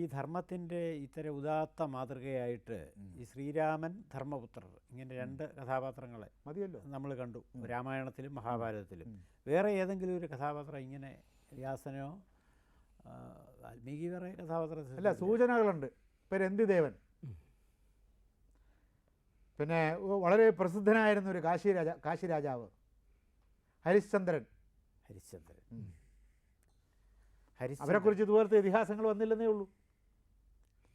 ഈ ധർമ്മത്തിന്റെ ഇത്തരം ഉദാത്ത മാതൃകയായിട്ട് ഈ ശ്രീരാമൻ ധർമ്മപുത്രർ ഇങ്ങനെ രണ്ട് കഥാപാത്രങ്ങളെ മതിയല്ലോ. നമ്മൾ കണ്ടു. രാമായണത്തിലും മഹാഭാരതത്തിലും. വേറെ ഏതെങ്കിലും ഒരു കഥാപാത്രം ഇങ്ങനെ വ്യാസനോ വാൽമീകി വേറെ കഥാപാത്രത്തിൽ അല്ല സൂചനകളുണ്ട്. ഇപ്പം രന്തിദേവൻ പിന്നെ വളരെ പ്രസിദ്ധനായിരുന്ന ഒരു കാശി രാജ കാശി രാജാവ്. ഹരിശ്ചന്ദ്രൻ. ഹരിശ്ചന്ദ്രൻ. ഹരിശ്ചന്ദ്രൻ. അവരെക്കുറിച്ച് ഇതുപോലത്തെ ഇതിഹാസങ്ങൾ വന്നില്ലെന്നേ ഉള്ളൂ.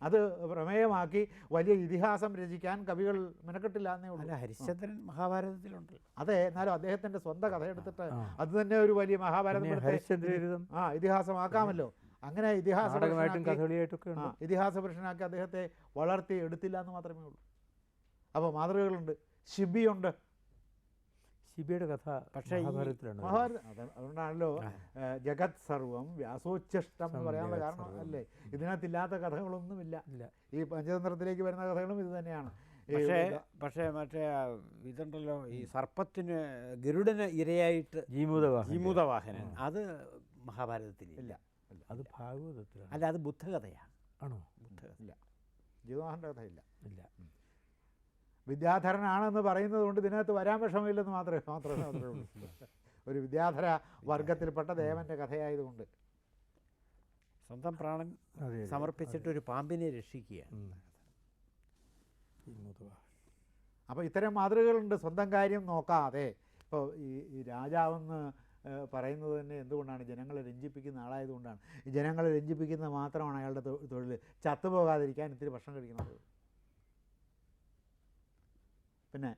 അത് പ്രമേയമാക്കി വലിയ ഇതിഹാസം രചിക്കാൻ കവികൾ മെനക്കെട്ടില്ല എന്നേ ഉള്ളൂ. ഹരിശ്ചന്ദ്രൻ മഹാഭാരതത്തിലുണ്ടല്ലോ അതെ എന്നാലും അദ്ദേഹത്തിന്റെ സ്വന്തം കഥ എടുത്തിട്ട് അത് തന്നെ ഒരു വലിയ മഹാഭാരതം ഹരിശ്ചന്ദ്രം ആ ഇതിഹാസമാക്കാമല്ലോ. അങ്ങനെ ഇതിഹാസ ഇതിഹാസ പുരുഷനാക്കി അദ്ദേഹത്തെ വളർത്തി എടുത്തില്ല എന്ന് മാത്രമേ ഉള്ളൂ. അപ്പോൾ മാതൃകകളുണ്ട്. ശിബിയുണ്ട്. ശിബിയുടെ കഥ പക്ഷേ മഹാഭാരതത്തിലാണ് അതുകൊണ്ടാണല്ലോ ജഗത് സർവം വ്യാസോച്ഛിഷ്ടം എന്ന് പറയാനുള്ള കാരണം അല്ലേ? ഇതിനകത്തില്ലാത്ത കഥകളൊന്നുമില്ല. ഇല്ല. ഈ പഞ്ചതന്ത്രത്തിലേക്ക് വരുന്ന കഥകളും ഇത് തന്നെയാണ്. പക്ഷേ പക്ഷേ മറ്റേ ഇതുണ്ടല്ലോ ഈ സർപ്പത്തിന് ഗരുഡന് ഇരയായിട്ട് ജീമൂതവാഹനൻ. അത് മഹാഭാരതത്തിൽ ഇല്ല. ഇല്ല അത് ഭാഗവതത്തിലാണ്. അല്ല അത് ബുദ്ധകഥയാണ്. ആണോ? ബുദ്ധകഥ. ഇല്ല. ജീവവാഹന്റെ കഥയില്ല. ഇല്ല. വിദ്യാധരനാണെന്ന് പറയുന്നത് കൊണ്ട് ഇതിനകത്ത് വരാൻ വിഷമമില്ലെന്ന് മാത്രമേ മാത്രമേ മാത്രമേ ഉള്ളൂ. ഒരു വിദ്യാധര വർഗത്തിൽപ്പെട്ട ദേവന്റെ കഥയായതുകൊണ്ട്. സ്വന്തം പ്രാണൻ. സമർപ്പിച്ചിട്ട് ഒരു പാമ്പിനെ രക്ഷിക്കുകയാണ്. ഉം. അപ്പോൾ ഇത്തരം മാതൃകകളുണ്ട്. സ്വന്തം കാര്യം നോക്കാതെ ഇപ്പോൾ ഈ ഈ രാജാവെന്ന് പറയുന്നത് തന്നെ എന്തുകൊണ്ടാണ്? ജനങ്ങളെ രഞ്ജിപ്പിക്കുന്ന ആളായതുകൊണ്ടാണ്. ഈ ജനങ്ങളെ രഞ്ജിപ്പിക്കുന്നത് മാത്രമാണ് അയാളുടെ തൊഴിൽ ചത്തുപോകാതിരിക്കാൻ ഇത്തിരി ഭക്ഷണം കഴിക്കുന്നത്. പിന്നെ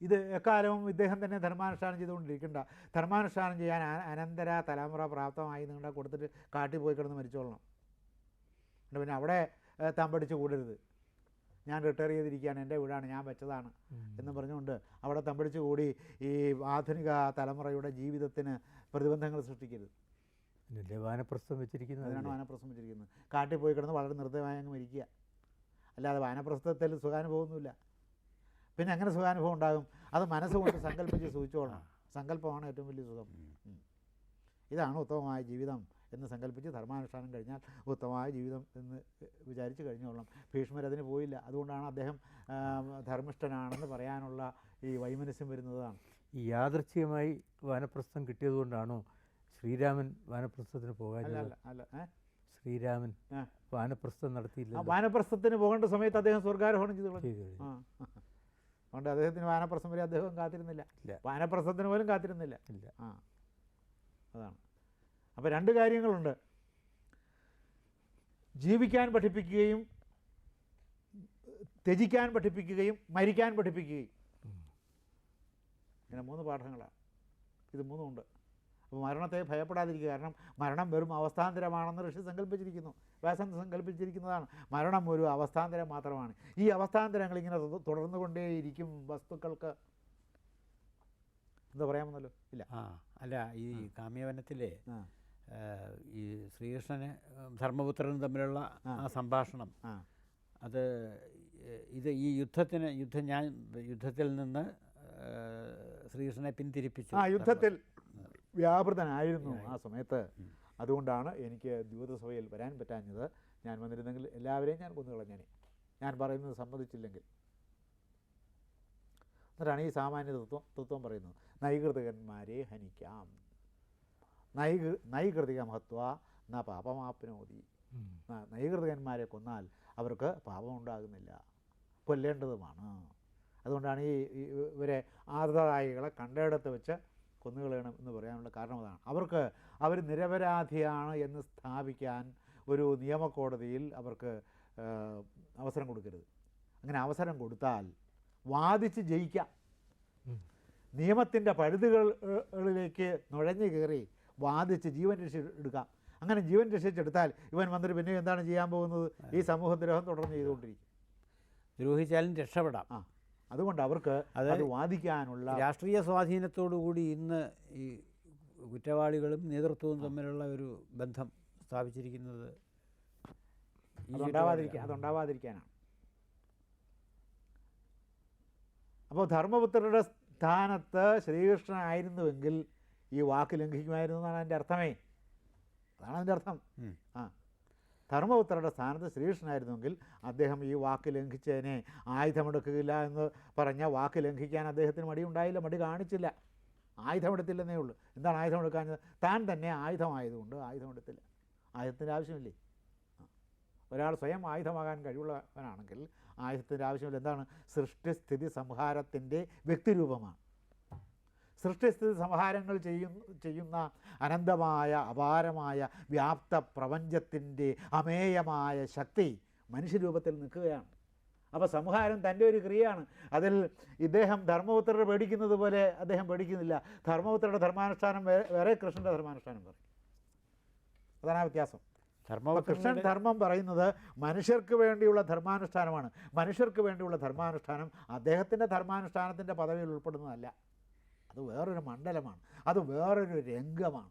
ഇത് എക്കാലവും ഇദ്ദേഹം തന്നെ ധർമാനുഷ്ഠാനം ചെയ്തുകൊണ്ടിരിക്കണ്ട. ധർമാനുഷ്ഠാനം ചെയ്യാൻ അനന്തര തലമുറ പ്രാപ്തമായി നിങ്ങളുടെ കൊടുത്തിട്ട് കാട്ടിൽ പോയി കിടന്ന് മരിച്ചോളണം. പിന്നെ അവിടെ തമ്പടിച്ച് കൂടരുത്. ഞാൻ റിട്ടയർ ചെയ്തിരിക്കുകയാണ് എന്റെ വീടാണ് ഞാൻ വെച്ചതാണ് എന്ന് പറഞ്ഞുകൊണ്ട് അവിടെ തമ്പടിച്ച് കൂടി ഈ ആധുനിക തലമുറയുടെ ജീവിതത്തിന് പ്രതിബന്ധങ്ങൾ സൃഷ്ടിക്കരുത്. വാനപ്രസ്ഥം വെച്ചിരിക്കുന്നത്? അതിനാണ് വാനപ്രസ്ഥം വെച്ചിരിക്കുന്നത്. കാട്ടിൽ പോയി കിടന്ന് വളരെ നിർദ്ദയമായി അങ്ങ് മരിക്കുക. അല്ലാതെ വാനപ്രസ്ഥത്തിൽ സുഖാനുഭവമൊന്നുമില്ല. പിന്നെ എങ്ങനെ സുഖാനുഭവം ഉണ്ടാകും? അത് മനസ്സുകൊണ്ട് സങ്കല്പിച്ച് സൂചിച്ചോളണം. സങ്കല്പമാണ് ഏറ്റവും വലിയ സുഖം. ഇതാണ് ഉത്തമമായ ജീവിതം എന്ന് സങ്കല്പിച്ച് ധർമാനുഷ്ഠാനം കഴിഞ്ഞാൽ ഉത്തമമായ ജീവിതം എന്ന് വിചാരിച്ച് കഴിഞ്ഞോളണം. ഭീഷ്മർ അതിന് പോയില്ല. അതുകൊണ്ടാണ് അദ്ദേഹം ധർമ്മിഷ്ഠനാണെന്ന് പറയാനുള്ള ഈ വൈമനസ്യം വരുന്നതാണ്. ഈ യാദൃച്ഛികമായി വാനപ്രസ്ഥം കിട്ടിയതുകൊണ്ടാണോ ശ്രീരാമൻ വാനപ്രസ്ഥത്തിന് പോകാനില്ല അല്ല ശ്രീരാമൻ. വാനപ്രസ്ഥം നടത്തിയില്ല വാനപ്രസ്ഥത്തിന് പോകേണ്ട സമയത്ത് അദ്ദേഹം സ്വർഗാരോഹണം ചെയ്തു കളഞ്ഞു ചെയ്തു കഴിഞ്ഞു. ആ അതുകൊണ്ട് അദ്ദേഹത്തിന് വാനപ്രസം വരെ അദ്ദേഹം കാത്തിരുന്നില്ല. വാനപ്രസത്തിന് പോലും കാത്തിരുന്നില്ല. ഇല്ല. ആ. അതാണ്. അപ്പോൾ രണ്ട് കാര്യങ്ങളുണ്ട്. ജീവിക്കാൻ പഠിപ്പിക്കുകയും ത്യജിക്കാൻ പഠിപ്പിക്കുകയും മരിക്കാൻ പഠിപ്പിക്കുകയും. ഇങ്ങനെ മൂന്ന് പാഠങ്ങളാണ്. ഇത് മൂന്നുമുണ്ട് അപ്പോൾ മരണത്തെ ഭയപ്പെടാതിരിക്കുക. കാരണം മരണം വെറും അവസ്ഥാന്തരമാണെന്ന് ഋഷി സങ്കല്പിച്ചിരിക്കുന്നു വ്യാസൻ സങ്കല്പിച്ചിരിക്കുന്നതാണ് മരണം ഒരു അവസ്ഥാന്തരം മാത്രമാണ്. ഈ അവസ്ഥാന്തരങ്ങൾ ഇങ്ങനെ തുട- തുടർന്നുകൊണ്ടേയിരിക്കും വസ്തുക്കൾക്ക്. എന്താ പറയാമെന്നല്ലോ? ഇല്ല. ആ അല്ല ഈ കാമ്യവനത്തിലെ ഈ ശ്രീകൃഷ്ണന് ധർമ്മപുത്രനും തമ്മിലുള്ള ആ. സംഭാഷണം. അത് ഇത് ഈ യുദ്ധത്തിന് യുദ്ധം ഞാൻ യുദ്ധത്തിൽ നിന്ന് ശ്രീകൃഷ്ണനെ പിന്തിരിപ്പിച്ചു. ആ യുദ്ധത്തിൽ വ്യാപൃതനായിരുന്നു ആ സമയത്ത്. അതുകൊണ്ടാണ് എനിക്ക് ദ്യൂതസഭയിൽ വരാൻ പറ്റാഞ്ഞത്. ഞാൻ വന്നിരുന്നെങ്കിൽ എല്ലാവരെയും ഞാൻ കൊന്നുകളഞ്ഞേനെ ഞാൻ പറയുന്നത് സമ്മതിച്ചില്ലെങ്കിൽ. എന്നിട്ടാണ് ഈ സാമാന്യ തത്വം തത്വം പറയുന്നത്. നൈകൃതകന്മാരെ ഹനിക്കാം. നൈകൃ നൈകൃതിക മഹത്വ ന പാപമാപ്നോതി. നൈകൃതകന്മാരെ കൊന്നാൽ അവർക്ക് പാപമുണ്ടാകുന്നില്ല. കൊല്ലേണ്ടതുമാണ്. അതുകൊണ്ടാണ് ഈ ഈ ഇവരെ ആർദ്രതായികളെ കണ്ടയിടത്ത് വെച്ച് കൊന്നുകളയണം എന്ന് പറയാനുള്ള കാരണം അതാണ്. അവർക്ക് അവർ നിരപരാധിയാണ് എന്ന് സ്ഥാപിക്കാൻ ഒരു നിയമക്കോടതിയിൽ അവർക്ക് അവസരം കൊടുക്കരുത്. അങ്ങനെ അവസരം കൊടുത്താൽ വാദിച്ച് ജയിക്കാം. നിയമത്തിന്റെ പഴുതുകളിലേക്ക് നുഴഞ്ഞു കയറി വാദിച്ച് ജീവൻ രക്ഷ എടുക്കാം. അങ്ങനെ ജീവൻ രക്ഷിച്ചെടുത്താൽ ഇവൻ വന്നിട്ട് പിന്നെ എന്താണ് ചെയ്യാൻ പോകുന്നത്? ഈ സമൂഹദ്രോഹം തുടർന്ന് ചെയ്തുകൊണ്ടിരിക്കും. ദ്രോഹിച്ചാലും രക്ഷപ്പെടാം. ആ. അതുകൊണ്ട് അവർക്ക് അത്. വാദിക്കാനുള്ള രാഷ്ട്രീയ സ്വാധീനത്തോടുകൂടി ഇന്ന് ഈ കുറ്റവാളികളും നേതൃത്വവും തമ്മിലുള്ള ഒരു ബന്ധം സ്ഥാപിച്ചിരിക്കുന്നത് അതുണ്ടാവാതിരിക്കാൻ അതുണ്ടാവാതിരിക്കാനാണ് അപ്പോൾ ധർമ്മപുത്രരുടെ സ്ഥാനത്ത് ശ്രീകൃഷ്ണൻ ആയിരുന്നുവെങ്കിൽ ഈ വാക്ക് ലംഘിക്കുമായിരുന്നു എന്നാണ് അതിന്റെ അർത്ഥമേ. അതാണ് അതിന്റെ അർത്ഥം. ആ. ധർമ്മപുത്രരുടെ സ്ഥാനത്ത് ശ്രീകൃഷ്ണനായിരുന്നുവെങ്കിൽ അദ്ദേഹം ഈ വാക്ക് ലംഘിച്ചതിനെ ആയുധമെടുക്കില്ല എന്ന് പറഞ്ഞ വാക്ക് ലംഘിക്കാൻ അദ്ദേഹത്തിന് മടി ഉണ്ടായില്ല മടി കാണിച്ചില്ല. ആയുധമെടുത്തില്ലെന്നേ ഉള്ളൂ. എന്താണ് ആയുധമെടുക്കാഞ്ഞത് താൻ തന്നെ ആയുധമായതുകൊണ്ട് ആയുധമെടുത്തില്ല. ആയുധത്തിന്റെ ആവശ്യമില്ലേ? ഒരാൾ സ്വയം ആയുധമാകാൻ കഴിവുള്ളവനാണെങ്കിൽ ആയുധത്തിന്റെ ആവശ്യമില്ല. എന്താണ്? സൃഷ്ടിസ്ഥിതി സംഹാരത്തിന്റെ വ്യക്തിരൂപമാണ്. സൃഷ്ടിസ്ഥിതി സംഹാരങ്ങൾ ചെയ്യുന്ന ചെയ്യുന്ന അനന്തമായ അപാരമായ വ്യാപ്ത പ്രപഞ്ചത്തിന്റെ അമേയമായ ശക്തി മനുഷ്യരൂപത്തിൽ നിൽക്കുകയാണ്. അപ്പോൾ സംഹാരം തന്റെ ഒരു ക്രിയയാണ്. അതിൽ ഇദ്ദേഹം ധർമ്മപുത്രരെ പേടിക്കുന്നത് പോലെ അദ്ദേഹം പേടിക്കുന്നില്ല. ധർമ്മപുത്രരുടെ ധർമാനുഷ്ഠാനം വേറെ കൃഷ്ണന്റെ ധർമാനുഷ്ഠാനം പറയും. അതാണ് ആ വ്യത്യാസം. ധർമ്മ കൃഷ്ണൻ ധർമ്മം പറയുന്നത് മനുഷ്യർക്ക് വേണ്ടിയുള്ള ധർമാനുഷ്ഠാനമാണ്. മനുഷ്യർക്ക് വേണ്ടിയുള്ള ധർമാനുഷ്ഠാനം അദ്ദേഹത്തിന്റെ ധർമാനുഷ്ഠാനത്തിന്റെ പദവിയിൽ ഉൾപ്പെടുന്നതല്ല. അത് വേറൊരു മണ്ഡലമാണ്. അത് വേറൊരു രംഗമാണ്.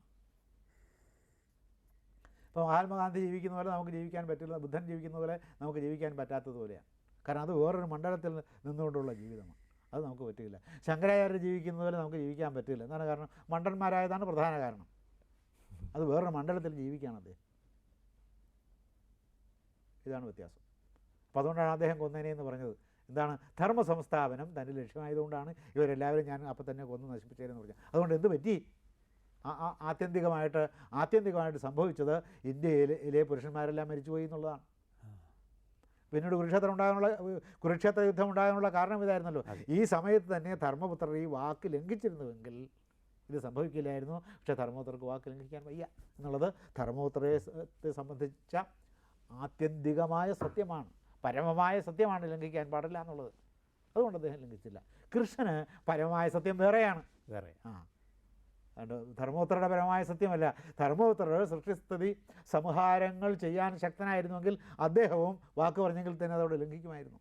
ഇപ്പോൾ മഹാത്മാഗാന്ധി ജീവിക്കുന്ന പോലെ നമുക്ക് ജീവിക്കാൻ പറ്റില്ല ബുദ്ധൻ ജീവിക്കുന്ന പോലെ നമുക്ക് ജീവിക്കാൻ പറ്റാത്തതുപോലെയാണ് കാരണം അത് വേറൊരു മണ്ഡലത്തിൽ നിന്നുകൊണ്ടുള്ള ജീവിതമാണ്. അത് നമുക്ക് പറ്റില്ല. ശങ്കരാചാര്യ ജീവിക്കുന്ന പോലെ നമുക്ക് ജീവിക്കാൻ പറ്റില്ല. എന്താണ് കാരണം? മണ്ടന്മാരായതാണ് പ്രധാന കാരണം. അത് വേറൊരു മണ്ഡലത്തിൽ ജീവിക്കുകയാണ് അദ്ദേഹം. ഇതാണ് വ്യത്യാസം. അപ്പോൾ അതുകൊണ്ടാണ് അദ്ദേഹം കൊന്നേനെ എന്ന് പറഞ്ഞത്. എന്താണ് ധർമ്മ സംസ്ഥാപനം തന്റെ ലക്ഷ്യമായതുകൊണ്ടാണ് ഇവരെല്ലാവരും ഞാൻ അപ്പം തന്നെ കൊന്നു നശിപ്പിച്ചതെന്ന് പറഞ്ഞു അതുകൊണ്ട് എന്ത് പറ്റി? ആത്യന്തികമായിട്ട് ആത്യന്തികമായിട്ട് സംഭവിച്ചത് ഇന്ത്യയിലെ പുരുഷന്മാരെല്ലാം മരിച്ചുപോയി എന്നുള്ളതാണ്. പിന്നീട് കുരുക്ഷേത്രം ഉണ്ടാകാനുള്ള കുരുക്ഷേത്ര യുദ്ധം ഉണ്ടാകാനുള്ള കാരണം ഇതായിരുന്നല്ലോ. ഈ സമയത്ത് തന്നെ ധർമ്മപുത്രർ ഈ വാക്ക് ലംഘിച്ചിരുന്നുവെങ്കിൽ ഇത് സംഭവിക്കില്ലായിരുന്നു. പക്ഷേ ധർമ്മപുത്രർക്ക് വാക്ക് ലംഘിക്കാൻ വയ്യ. എന്നുള്ളത് ധർമ്മപുത്രയെ സംബന്ധിച്ച ആത്യന്തികമായ സത്യമാണ്. പരമമായ സത്യമാണ് ലംഘിക്കാൻ പാടില്ല എന്നുള്ളത്. അതുകൊണ്ട് അദ്ദേഹം ലംഘിച്ചില്ല. കൃഷ്ണന് പരമമായ സത്യം വേറെയാണ്. വേറെ. ആ. അതുകൊണ്ട് ധർമ്മപുത്രയുടെ പരമമായ സത്യമല്ല. ധർമ്മപുത്രർ സൃഷ്ടിസ്ഥിതി സംഹാരങ്ങൾ ചെയ്യാൻ ശക്തനായിരുന്നുവെങ്കിൽ അദ്ദേഹവും വാക്ക് പറഞ്ഞെങ്കിൽ തന്നെ അതോട് ലംഘിക്കുമായിരുന്നു.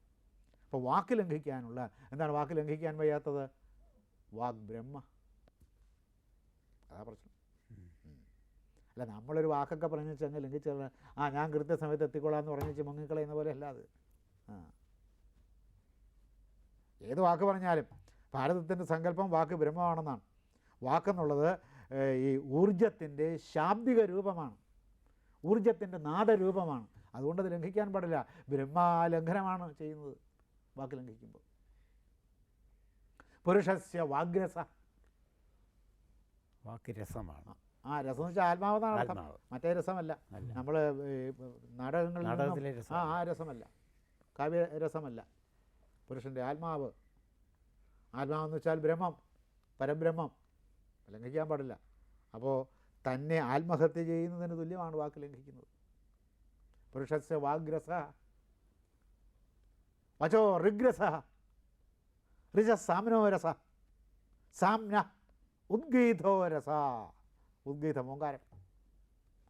അപ്പോൾ വാക്ക് ലംഘിക്കാനുള്ള എന്താണ് വാക്ക് ലംഘിക്കാൻ വയ്യാത്തത്? വാഗ്ബ്രഹ്മ. അതാ പ്രശ്നം. അല്ല നമ്മളൊരു വാക്കൊക്കെ പറഞ്ഞു വെച്ചങ്ങ് ലംഘിച്ച ആ ഞാൻ കൃത്യസമയത്ത് എത്തിക്കോളാം എന്ന് പറഞ്ഞു വെച്ച് മുങ്ങിക്കളയുന്ന പോലെ അല്ല അത്. ആ. ഏത് വാക്ക് പറഞ്ഞാലും ഭാരതത്തിന്റെ സങ്കല്പം വാക്ക് ബ്രഹ്മമാണെന്നാണ്. വാക്കെന്നുള്ളത് ഈ ഊർജത്തിന്റെ ശാബ്ദിക രൂപമാണ്. ഊർജത്തിന്റെ നാദരൂപമാണ്. അതുകൊണ്ട് അത് ലംഘിക്കാൻ പാടില്ല. ബ്രഹ്മാലംഘനമാണ് ചെയ്യുന്നത് വാക്ക് ലംഘിക്കുമ്പോൾ. പുരുഷസ്യ വാഗ്രസ. വാക്ക് രസമാണ് ആ രസം എന്ന് വെച്ചാൽ ആത്മാവെന്നാണ് അർത്ഥം. മറ്റേ രസമല്ല. നമ്മൾ നാടകങ്ങളിൽ ആ ആ രസമല്ല. കാവ്യ രസമല്ല. പുരുഷന്റെ ആത്മാവ്. ആത്മാവെന്ന് വെച്ചാൽ ബ്രഹ്മം പരബ്രഹ്മം. ലംഘിക്കാൻ പാടില്ല. അപ്പോൾ തന്നെ ആത്മഹത്യ ചെയ്യുന്നതിന് തുല്യമാണ് വാക്ക് ലംഘിക്കുന്നത്. പുരുഷസ്യ വാഗ്രസ. വചോ ഋഗ്രസ. ഋജ സാമ്നോരസ സാമ്ന ഉദ്ഗീതോരസ ഉദ്ഗീതം ഓങ്കാരം.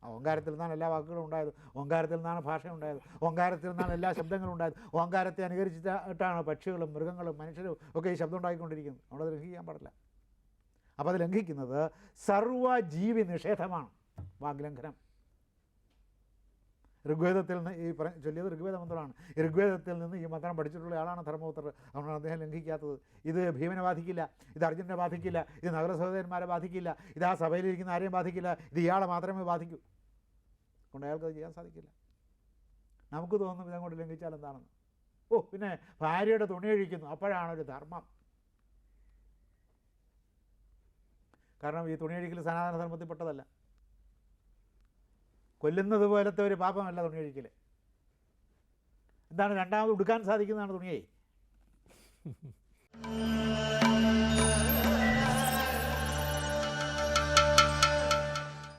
ആ ഓങ്കാരത്തിൽ നിന്നാണ് എല്ലാ വാക്കുകളും ഉണ്ടായത്. ഓങ്കാരത്തിൽ നിന്നാണ് ഭാഷ ഉണ്ടായത്. ഓങ്കാരത്തിൽ നിന്നാണ് എല്ലാ ശബ്ദങ്ങളും ഉണ്ടായത്. ഓങ്കാരത്തെ അനുകരിച്ചിട്ടാണ് പക്ഷികളും മൃഗങ്ങളും മനുഷ്യരും ഒക്കെ ഈ ശബ്ദം ഉണ്ടാക്കിക്കൊണ്ടിരിക്കുന്നത് നമ്മളത് ലംഘിക്കാൻ പാടില്ല. അപ്പോൾ അത് ലംഘിക്കുന്നത് സർവജീവി നിഷേധമാണ് വാഗ്ലംഘനം. ഋഗ്വേദത്തിൽ നിന്ന് ഈ പറ ചൊല്ലിയത് ഋഗ്വേദ മന്ത്രമാണ്. ഋഗ്വേദത്തിൽ നിന്ന് ഈ മന്ത്രം പഠിച്ചിട്ടുള്ള ആളാണ് ധർമ്മപുത്രർ. അതുകൊണ്ടാണ് അദ്ദേഹം ലംഘിക്കാത്തത്. ഇത് ഭീമനെ ബാധിക്കില്ല ഇത് അർജുനെ ബാധിക്കില്ല ഇത് നഗരസഹോദരന്മാരെ ബാധിക്കില്ല ഇത് ആ സഭയിലിരിക്കുന്ന ആരെയും ബാധിക്കില്ല ഇത് ഇയാളെ മാത്രമേ ബാധിക്കൂ. അതുകൊണ്ട് അയാൾക്ക് ചെയ്യാൻ സാധിക്കില്ല. നമുക്ക് തോന്നും ഇതങ്ങോട്ട് ലംഘിച്ചാൽ എന്താണെന്ന്? ഓ പിന്നെ ഭാര്യയുടെ തുണി അഴിക്കുന്നു. അപ്പോഴാണ് ഒരു ധർമ്മം. കാരണം ഈ തുണി അഴിക്കൽ സനാതന ധർമ്മത്തിൽപ്പെട്ടതല്ല കൊല്ലുന്നത് പോലത്തെ ഒരു പാപമല്ല തുണി ഒഴിക്കൽ എന്താണ് രണ്ടാമത് ഉടുക്കാൻ സാധിക്കുന്നതാണ് തുണിയെ?